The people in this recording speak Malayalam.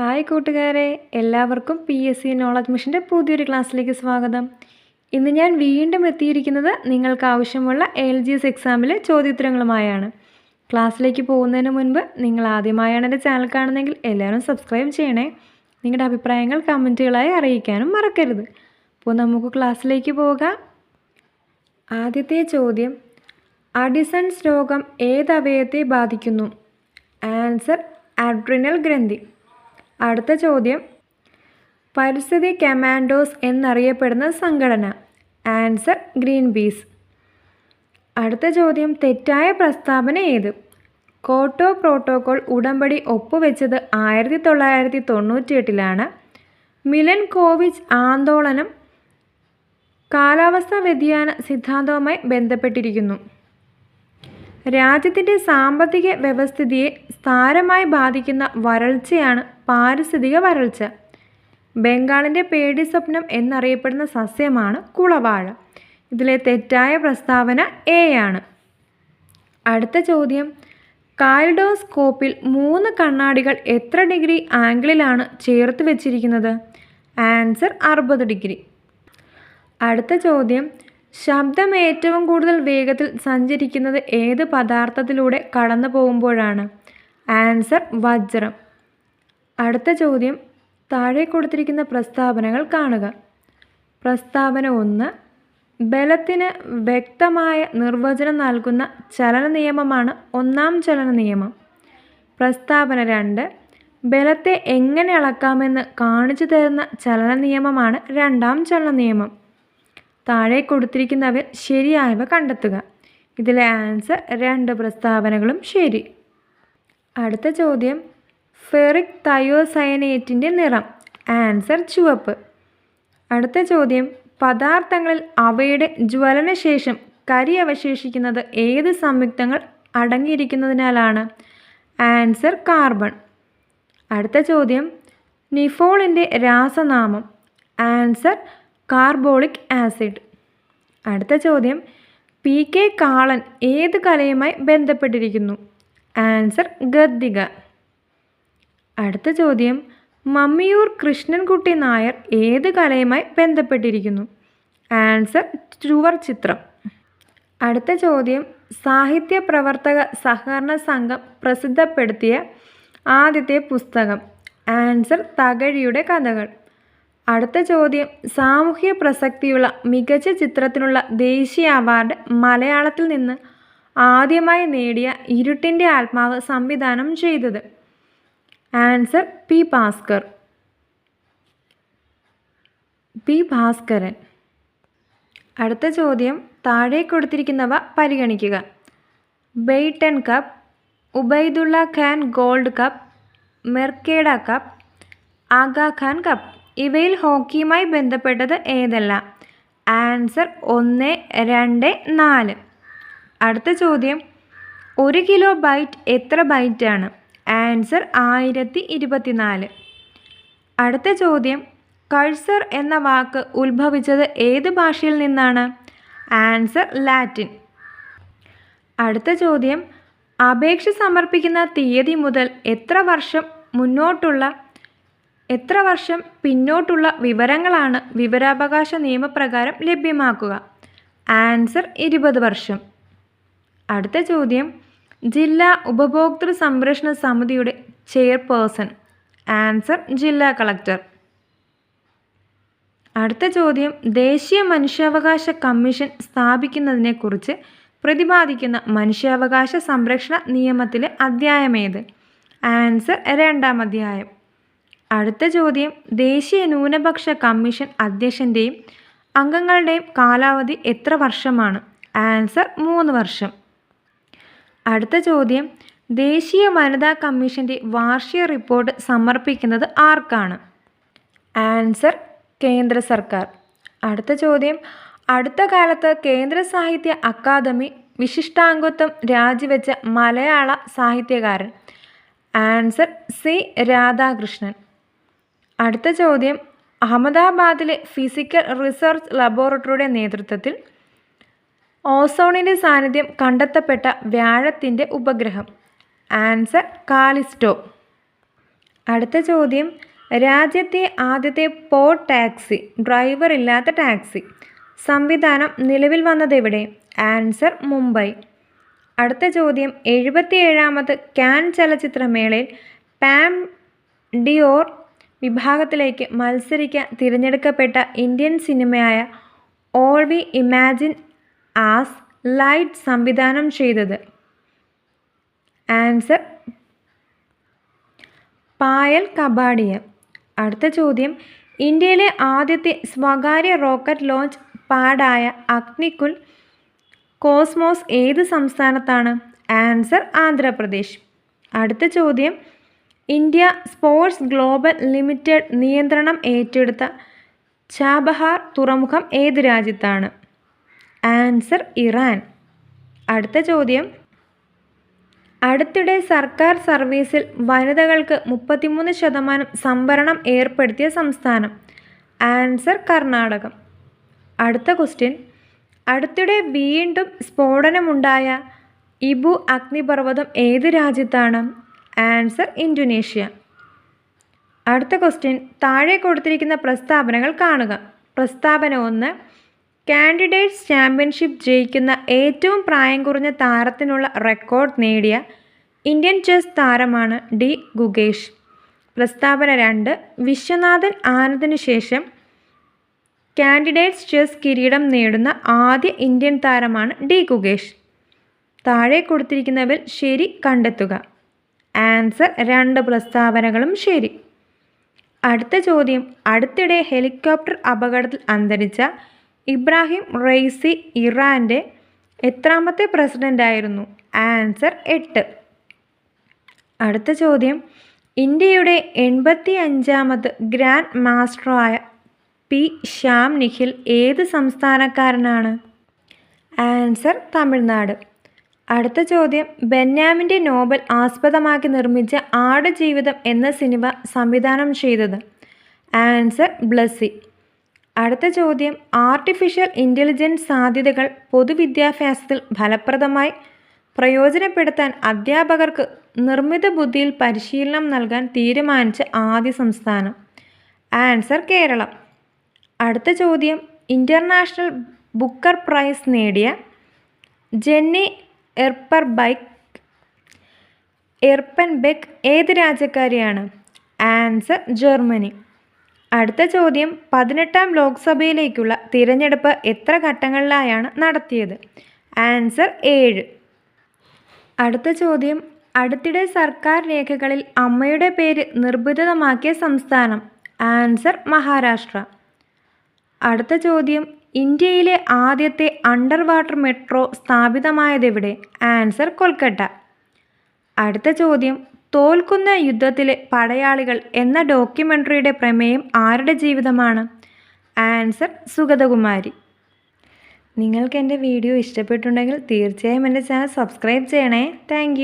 ഹായ് കൂട്ടുകാരെ എല്ലാവർക്കും പി എസ് സി നോളജ് മിഷന്റെ പുതിയൊരു ക്ലാസ്സിലേക്ക് സ്വാഗതം. ഇന്ന് ഞാൻ വീണ്ടും എത്തിയിരിക്കുന്നത് നിങ്ങൾക്ക് ആവശ്യമുള്ള എൽ ജി എസ് എക്സാമിലെ ചോദ്യോത്തരങ്ങളുമായാണ്. ക്ലാസ്സിലേക്ക് പോകുന്നതിന് മുൻപ് നിങ്ങൾ ആദ്യമായാണ് എന്റെ ചാനൽ കാണുന്നതെങ്കിൽ എല്ലാവരും സബ്സ്ക്രൈബ് ചെയ്യണേ. നിങ്ങളുടെ അഭിപ്രായങ്ങൾ കമന്റുകളായി അറിയിക്കാനും മറക്കരുത്. അപ്പോൾ നമുക്ക് ക്ലാസ്സിലേക്ക് പോകാം. ആദ്യത്തെ ചോദ്യം അഡിസൺസ് രോഗം ഏത് അവയവത്തെ ബാധിക്കുന്നു? ആൻസർ അഡ്രിനൽ ഗ്രന്ഥി. അടുത്ത ചോദ്യം. പരിസ്ഥിതി കമാൻഡോസ് എന്നറിയപ്പെടുന്ന സംഘടന. ആൻസർ ഗ്രീൻ പീസ് അടുത്ത ചോദ്യം. തെറ്റായ പ്രസ്താവന ഏത്? കോട്ടോ പ്രോട്ടോകോൾ ഉടമ്പടി ഒപ്പുവെച്ചത് ആയിരത്തി തൊള്ളായിരത്തി തൊണ്ണൂറ്റി എട്ടിലാണ് മിലൻ കോവിച്ച് ആന്തോളനം കാലാവസ്ഥാ വ്യതിയാന സിദ്ധാന്തവുമായി ബന്ധപ്പെട്ടിരിക്കുന്നു. രാജ്യത്തിന്റെ സാമ്പത്തിക വ്യവസ്ഥിതിയെ സാരമായി ബാധിക്കുന്ന വരൾച്ചയാണ് പാരിസ്ഥിതിക വരൾച്ച. ബംഗാളിന്റെ പേടി സ്വപ്നം എന്നറിയപ്പെടുന്ന സസ്യമാണ് കുളവാഴ. ഇതിലെ തെറ്റായ പ്രസ്താവന എ ആണ്. അടുത്ത ചോദ്യം. കാൽഡോസ്കോപ്പിൽ മൂന്ന് കണ്ണാടികൾ എത്ര ഡിഗ്രി ആംഗിളിലാണ് ചേർത്ത് വെച്ചിരിക്കുന്നത്? ആൻസർ അറുപത് ഡിഗ്രി. അടുത്ത ചോദ്യം. ശബ്ദം ഏറ്റവും കൂടുതൽ വേഗത്തിൽ സഞ്ചരിക്കുന്നത് ഏത് പദാർത്ഥത്തിലൂടെ കടന്നു പോകുമ്പോഴാണ്? ആൻസർ വജ്രം. അടുത്ത ചോദ്യം താഴെ കൊടുത്തിരിക്കുന്ന പ്രസ്താവനകൾ കാണുക. പ്രസ്താവന ഒന്ന് ബലത്തിന് വ്യക്തമായ നിർവചനം നൽകുന്ന ചലന നിയമമാണ് ഒന്നാം ചലന നിയമം പ്രസ്താവന രണ്ട് ബലത്തെ എങ്ങനെ അളക്കാമെന്ന് കാണിച്ചു തരുന്ന ചലന നിയമമാണ് രണ്ടാം ചലന നിയമം താഴെ കൊടുത്തിരിക്കുന്നവർ ശരിയായവ കണ്ടെത്തുക. ഇതിലെ ആൻസർ രണ്ട് പ്രസ്താവനകളും ശരി. അടുത്ത ചോദ്യം. ഫെറിക് തയോസയനേറ്റിന്റെ നിറം. ആൻസർ ചുവപ്പ്. അടുത്ത ചോദ്യം. പദാർത്ഥങ്ങളിൽ അവയുടെ ജ്വലനശേഷം കരി അവശേഷിക്കുന്നത് ഏത് സംയുക്തങ്ങൾ അടങ്ങിയിരിക്കുന്നതിനാലാണ്? Answer carbon. അടുത്ത ചോദ്യം. നിഫോളിന്റെ രാസനാമം. ആൻസർ കാർബോളിക് ആസിഡ് അടുത്ത ചോദ്യം. പി കെ കാളൻ ഏത് കലയുമായി ബന്ധപ്പെട്ടിരിക്കുന്നു? ആൻസർ ഗദ്ദിക. അടുത്ത ചോദ്യം. മമ്മിയൂർ കൃഷ്ണൻകുട്ടി നായർ ഏത് കലയുമായി ബന്ധപ്പെട്ടിരിക്കുന്നു? ആൻസർ ചുവർ ചിത്രം. അടുത്ത ചോദ്യം. സാഹിത്യ പ്രവർത്തക സഹകരണ സംഘം പ്രസിദ്ധപ്പെടുത്തിയ ആദ്യത്തെ പുസ്തകം. ആൻസർ തകഴിയുടെ കഥകൾ. അടുത്ത ചോദ്യം. സാമൂഹ്യ പ്രസക്തിയുള്ള മികച്ച ചിത്രത്തിനുള്ള ദേശീയ അവാർഡ് മലയാളത്തിൽ നിന്ന് ആദ്യമായി നേടിയ ഇരുട്ടിന്റെ ആത്മാവ് സംവിധാനം ചെയ്തത്. Answer P Bhaskar. P Bhaskaran. അടുത്ത ചോദ്യം. താഴെ കൊടുത്തിരിക്കുന്നവ പരിഗണിക്കുക. Beighton cup Obaidullah Khan gold cup Merdeka cup Aga Khan cup. ഇവയിൽ ഹോക്കിയുമായി ബന്ധപ്പെട്ടത് ഏതല്ല? ആൻസർ ഒന്ന് രണ്ട് നാല്. അടുത്ത ചോദ്യം. ഒരു കിലോ ബൈറ്റ് എത്ര ബൈറ്റാണ്? ആൻസർ ആയിരത്തി ഇരുപത്തിനാല്. അടുത്ത ചോദ്യം. കഴ്സർ എന്ന വാക്ക് ഉത്ഭവിച്ചത് ഏത് ഭാഷയിൽ നിന്നാണ്? Answer Latin. അടുത്ത ചോദ്യം. അപേക്ഷ സമർപ്പിക്കുന്ന തീയതി മുതൽ എത്ര വർഷം മുന്നോട്ടുള്ള എത്ര വർഷം പിന്നോട്ടുള്ള വിവരങ്ങളാണ് വിവരാവകാശ നിയമപ്രകാരം ലഭ്യമാക്കുക? ആൻസർ ഇരുപത് വർഷം. അടുത്ത ചോദ്യം. ജില്ലാ ഉപഭോക്തൃ സംരക്ഷണ സമിതിയുടെ ചെയർപേഴ്സൺ. ആൻസർ ജില്ലാ കളക്ടർ. അടുത്ത ചോദ്യം. ദേശീയ മനുഷ്യാവകാശ കമ്മീഷൻ സ്ഥാപിക്കുന്നതിനെക്കുറിച്ച് പ്രതിപാദിക്കുന്ന മനുഷ്യാവകാശ സംരക്ഷണ നിയമത്തിലെ അധ്യായമേത് ആൻസർ രണ്ടാം അധ്യായം. അടുത്ത ചോദ്യം ദേശീയ ന്യൂനപക്ഷ കമ്മീഷൻ അധ്യക്ഷന്റെയും അംഗങ്ങളുടെയും കാലാവധി എത്ര വർഷമാണ്? ആൻസർ മൂന്ന് വർഷം. അടുത്ത ചോദ്യം ദേശീയ വനിതാ കമ്മീഷന്റെ വാർഷിക റിപ്പോർട്ട് സമർപ്പിക്കുന്നത് ആർക്കാണ്? ആൻസർ കേന്ദ്ര സർക്കാർ. അടുത്ത ചോദ്യം അടുത്ത കാലത്ത് കേന്ദ്ര സാഹിത്യ അക്കാദമി വിശിഷ്ടാംഗത്വം രാജിവെച്ച മലയാള സാഹിത്യകാരൻ. Answer C Radhakrishnan. അടുത്ത ചോദ്യം. അഹമ്മദാബാദിലെ ഫിസിക്കൽ റിസർച്ച് ലബോറട്ടറിയുടെ നേതൃത്വത്തിൽ ഓസോണിന്റെ സാന്നിധ്യം കണ്ടെത്തപ്പെട്ട വ്യാഴത്തിന്റെ ഉപഗ്രഹം. Answer Callisto. അടുത്ത ചോദ്യം. രാജ്യത്തെ ആദ്യത്തെ പോ ടാക്സി ഡ്രൈവർ ഇല്ലാത്ത ടാക്സി. സംവിധാനം നിലവിൽ വന്നതെവിടെ ആൻസർ മുംബൈ. അടുത്ത ചോദ്യം. എഴുപത്തിയേഴാമത് കാൻ ചലച്ചിത്രമേളയിൽ പാം ഡിയോർ വിഭാഗത്തിലേക്ക് മത്സരിക്കാൻ തിരഞ്ഞെടുക്കപ്പെട്ട Indian സിനിമയായ all we imagine as light സംവിധാനം ചെയ്തത്. ആൻസർ പായൽ കബാഡിയ അടുത്ത ചോദ്യം. ഇന്ത്യയിലെ ആദ്യത്തെ സ്വകാര്യ റോക്കറ്റ് ലോഞ്ച് പാഡായ അഗ്നികുൽ കോസ്മോസ് ഏത് സംസ്ഥാനത്താണ്? ആൻസർ ആന്ധ്രാപ്രദേശ്. അടുത്ത ചോദ്യം. ഇന്ത്യ സ്പോർട്സ് ഗ്ലോബൽ ലിമിറ്റഡ് നിയന്ത്രണം ഏറ്റെടുത്ത ചാബഹാർ തുറമുഖം ഏത് രാജ്യത്താണ്? Answer Iran. അടുത്ത ചോദ്യം. അടുത്തിടെ സർക്കാർ സർവീസിൽ വനിതകൾക്ക് മുപ്പത്തിമൂന്ന് ശതമാനം സംവരണം ഏർപ്പെടുത്തിയ സംസ്ഥാനം. ആൻസർ കർണാടകം. അടുത്ത ക്വസ്റ്റ്യൻ. അടുത്തിടെ വീണ്ടും സ്ഫോടനമുണ്ടായ ഇബു അഗ്നിപർവതം ഏത് രാജ്യത്താണ്? Answer Indonesia. അടുത്ത ക്വസ്റ്റ്യൻ. താഴെ കൊടുത്തിരിക്കുന്ന പ്രസ്താവനകൾ കാണുക. പ്രസ്താവന ഒന്ന്. കാൻഡിഡേറ്റ്സ് ചാമ്പ്യൻഷിപ്പ് ജയിക്കുന്ന ഏറ്റവും പ്രായം കുറഞ്ഞ താരത്തിനുള്ള റെക്കോർഡ് നേടിയ ഇന്ത്യൻ ചെസ് താരമാണ് ഡി ഗുഗേഷ് പ്രസ്താവന രണ്ട്. വിശ്വനാഥൻ ആനന്ദിനു ശേഷം കാൻഡിഡേറ്റ്സ് ചെസ് കിരീടം നേടുന്ന ആദ്യ ഇന്ത്യൻ താരമാണ് ഡി ഗുഗേഷ് താഴെ കൊടുത്തിരിക്കുന്നവർ ശരി കണ്ടെത്തുക. ആൻസർ രണ്ട് പ്രസ്താവനകളും ശരി. അടുത്ത ചോദ്യം അടുത്തിടെ ഹെലികോപ്റ്റർ അപകടത്തിൽ അന്തരിച്ച ഇബ്രാഹിം റെയ്സി ഇറാന്റെ എത്രാമത്തെ പ്രസിഡന്റായിരുന്നു? ആൻസർ എട്ട്. അടുത്ത ചോദ്യം ഇന്ത്യയുടെ എൺപത്തി അഞ്ചാമത് ഗ്രാൻഡ് മാസ്റ്ററായ പി ശ്യാം നിഖിൽ ഏത് സംസ്ഥാനക്കാരനാണ്? ആൻസർ തമിഴ്നാട്. അടുത്ത ചോദ്യം. ബെന്യാമിന്റെ നോബൽ ആസ്പദമാക്കി നിർമ്മിച്ച ആടുജീവിതം എന്ന സിനിമ സംവിധാനം ചെയ്തത്. ആൻസർ ബ്ലസ്സി. അടുത്ത ചോദ്യം. ആർട്ടിഫിഷ്യൽ ഇന്റലിജൻസ് സാധ്യതകൾ പൊതുവിദ്യാഭ്യാസത്തിൽ ഫലപ്രദമായി പ്രയോജനപ്പെടുത്താൻ അധ്യാപകർക്ക് നിർമ്മിത ബുദ്ധിയിൽ പരിശീലനം നൽകാൻ തീരുമാനിച്ച ആദ്യ സംസ്ഥാനം. ആൻസർ കേരളം. അടുത്ത ചോദ്യം. ഇന്റർനാഷണൽ ബുക്കർ പ്രൈസ് നേടിയ ജെന്നി എർപ്പർ ബൈക്ക് എർപ്പൻബെക്ക് ഏത് രാജ്യക്കാരിയാണ്? Answer Germany. അടുത്ത ചോദ്യം പതിനെട്ടാം ലോക്സഭയിലേക്കുള്ള തിരഞ്ഞെടുപ്പ് എത്ര ഘട്ടങ്ങളിലായാണ് നടത്തിയത്? ആൻസർ ഏഴ്. അടുത്ത ചോദ്യം അടുത്തിടെ സർക്കാർ രേഖകളിൽ അമ്മയുടെ പേര് നിർബന്ധിതമാക്കിയ സംസ്ഥാനം ആൻസർ മഹാരാഷ്ട്ര. അടുത്ത ചോദ്യം ഇന്ത്യയിലെ ആദ്യത്തെ അണ്ടർ വാട്ടർ മെട്രോ സ്ഥാപിതമായതെവിടെ? ആൻസർ കൊൽക്കട്ട. അടുത്ത ചോദ്യം തോൽക്കുന്ന യുദ്ധത്തിലെ പടയാളികൾ എന്ന ഡോക്യുമെന്ററിയുടെ പ്രമേയം ആരുടെ ജീവിതമാണ്? ആൻസർ സുഗതകുമാരി. നിങ്ങൾക്ക് എന്റെ വീഡിയോ ഇഷ്ടപ്പെട്ടുണ്ടെങ്കിൽ തീർച്ചയായും എന്റെ ചാനൽ സബ്സ്ക്രൈബ് ചെയ്യണേ. താങ്ക്